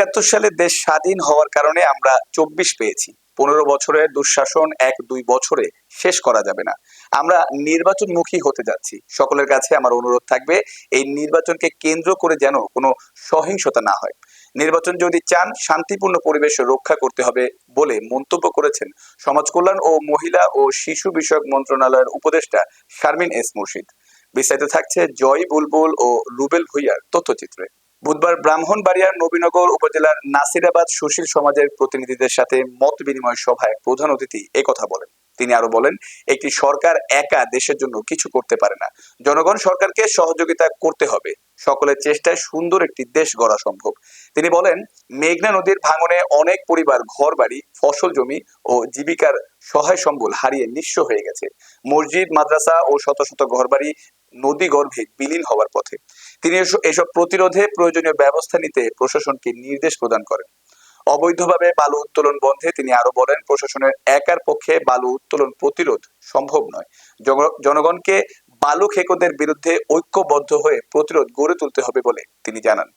একাত্তর সালে দেশ স্বাধীন হওয়ার কারণে আমরা চব্বিশ পেয়েছি। পনেরো বছরের দুঃশাসন এক দুই বছরে শেষ করা যাবে না। আমরা নির্বাচনমুখী হতে যাচ্ছি। সকলের কাছে আমার অনুরোধ থাকবে, এই নির্বাচনকে কেন্দ্র করে যেন কোনো সহিংসতা না হয়। নির্বাচন যদি চান, শান্তিপূর্ণ পরিবেশ রক্ষা করতে হবে বলে মন্তব্য করেছেন সমাজ কল্যাণ ও মহিলা ও শিশু বিষয়ক মন্ত্রণালয়ের উপদেষ্টা শারমিন এস মুর্শিদ। বিস্তারিত থাকছে জয় বুলবুল ও রুবেল ভুইয়ার তথ্যচিত্রে। বুধবার ব্রাহ্মণবাড়িয়ার নবীনগর উপজেলার নাসিরাবাদ সুশীল সমাজের প্রতিনিধিদের সাথে মত বিনিময় সভায় প্রধান অতিথি একথা বলেন। তিনি আরও বলেন, একটি সরকার একা দেশের জন্য কিছু করতে পারে না। জনগণ সরকারকে সহযোগিতা করতে হবে। সকলের চেষ্টায় সুন্দর একটি দেশ গড়া সম্ভব। তিনি বলেন, মেঘনা নদীর ভাঙনে অনেক পরিবার ঘর বাড়ি ফসল জমি ও জীবিকার সহায় সম্বল হারিয়ে নিঃস্ব হয়ে গেছে। মসজিদ, মাদ্রাসা ও শত শত ঘরবাড়ি নদী গর্ভে বিলীন হওয়ার পথে। তিনি এস- এসব প্রতিরোধে প্রয়োজনীয় ব্যবস্থা নিতে প্রশাসনকে নির্দেশ প্রদান করেন। অবৈধভাবে বালু উত্তোলন বন্ধে তিনি আরও বলেন, প্রশাসনের একার পক্ষে বালু উত্তোলন প্রতিরোধ সম্ভব নয়। জনগণকে বালু খেকোদের বিরুদ্ধে ঐক্যবদ্ধ হয়ে প্রতিরোধ গড়ে তুলতে হবে বলে তিনি জানান।